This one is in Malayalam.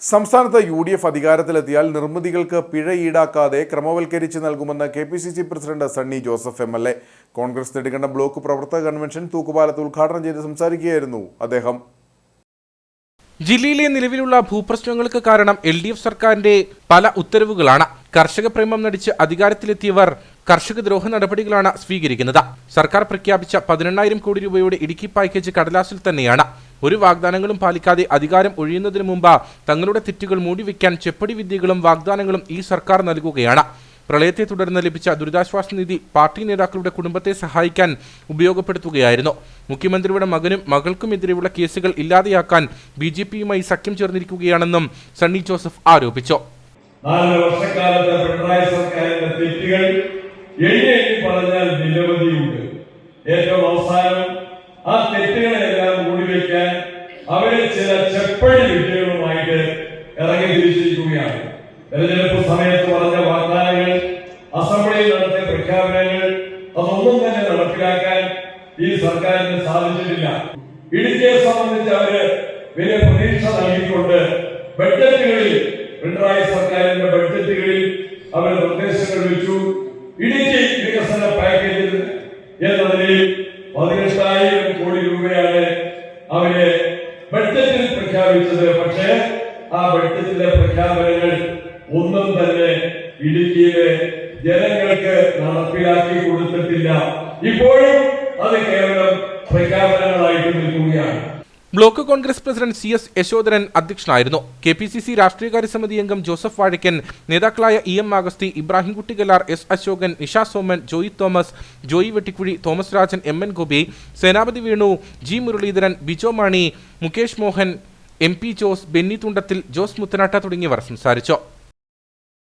സംസ്ഥാനത്ത് യു ഡി എഫ് അധികാരത്തിലെത്തിയാൽ നിർമ്മിതികൾക്ക് പിഴ ഈടാക്കാതെ ക്രമവൽക്കരിച്ച് നൽകുമെന്ന് K P C C president Sunny Joseph M L A. Congress Nedumkandam block പ്രവർത്തക കൺവെൻഷൻ തൂക്കുപാലത്ത് ഉദ്ഘാടനം ചെയ്ത് സംസാരിക്കുകയായിരുന്നു അദ്ദേഹം. ജില്ലയിലെ നിലവിലുള്ള ഭൂപ്രശ്നങ്ങൾക്ക് കാരണം എൽ ഡി എഫ് സർക്കാരിന്റെ പല ഉത്തരവുകളാണ്. കർഷക പ്രേമം നടിച്ച് അധികാരത്തിലെത്തിയവർ കർഷക ദ്രോഹ നടപടികളാണ് സ്വീകരിക്കുന്നത്. സർക്കാർ പ്രഖ്യാപിച്ച പതിനെണ്ണായിരം കോടി രൂപയുടെ ഇടുക്കി പാക്കേജ് കടലാസിൽ തന്നെയാണ്. ഒരു വാഗ്ദാനങ്ങളും പാലിക്കാതെ അധികാരം ഒഴിയുന്നതിന് മുമ്പ് തങ്ങളുടെ തെറ്റുകൾ മൂടിവെക്കാൻ ചെപ്പടി വിദ്യകളും വാഗ്ദാനങ്ങളും ഈ സർക്കാർ നൽകുകയാണ്. പ്രളയത്തെ തുടർന്ന് ലഭിച്ച ദുരിതാശ്വാസ നിധി പാർട്ടി നേതാക്കളുടെ കുടുംബത്തെ സഹായിക്കാൻ ഉപയോഗപ്പെടുത്തുകയായിരുന്നു. മുഖ്യമന്ത്രിയുടെ മകനും മകൾക്കുമെതിരെയുള്ള കേസുകൾ ഇല്ലാതെയാക്കാൻ ബി ജെ പിയുമായി സഖ്യം ചേർന്നിരിക്കുകയാണെന്നും സണ്ണി ജോസഫ് ആരോപിച്ചു. നാല് വർഷക്കാലത്തെ സർക്കാരിന്റെ ഏറ്റവും അവസാനം അവരെ ചില ചെപ്പഴി വിഷയങ്ങളുമായിട്ട് ഇറങ്ങി തിരിച്ചിരിക്കുകയാണ്. തെരഞ്ഞെടുപ്പ് സമയത്ത് പറഞ്ഞ വാഗ്ദാനങ്ങൾ അസംബ്ലിയിൽ നടത്തിയ പ്രഖ്യാപനങ്ങൾ അതൊന്നും തന്നെ നടപ്പിലാക്കാൻ ഈ സർക്കാരിന് സാധിച്ചിട്ടില്ല. ഇടുക്കിയെ സംബന്ധിച്ച് അവർ വലിയ പ്രതീക്ഷ നൽകിക്കൊണ്ട് ബഡ്ജറ്റുകളിൽ പിണറായി സർക്കാരിന്റെ ബഡ്ജറ്റുകളിൽ അവർ നിർദ്ദേശങ്ങൾ വെച്ചു. ഇടുക്കി വികസന പാക്കേജിൽ എന്ന നിലയിൽ പതിനെട്ടായിരം കോടി രൂപയാണ് അവർ പ്രഖ്യാപിച്ചത്. പക്ഷേ ആ ബഡ്ജറ്റിലെ പ്രഖ്യാപനങ്ങൾ ഒന്നും തന്നെ ഇടുക്കിയിലെ ജനങ്ങൾക്ക് നടപ്പിലാക്കി കൊടുത്തിട്ടില്ല. ഇപ്പോഴും അത് കേവലം പ്രഖ്യാപനങ്ങളായിട്ട് നിൽക്കുകയാണ്. Block Congress president C S Yashodharan അധ്യക്ഷനായിരുന്നു. കെ പി സി സി രാഷ്ട്രീയകാര്യ സമിതി അംഗം ജോസഫ് വാഴക്കൻ നേതാക്കളായ E M Augusthy Ibrahimkutty S Ashokan Nisha Soman Joy Thomas Joy Vettikuzhy Thomas Rajan M N Gopi Senapathi Venu G Muraleedharan Bijo Mani Mukesh Mohan M P Jose Benny Thundathil Jose Muthanatta തുടങ്ങിയവർ സംസാരിച്ചു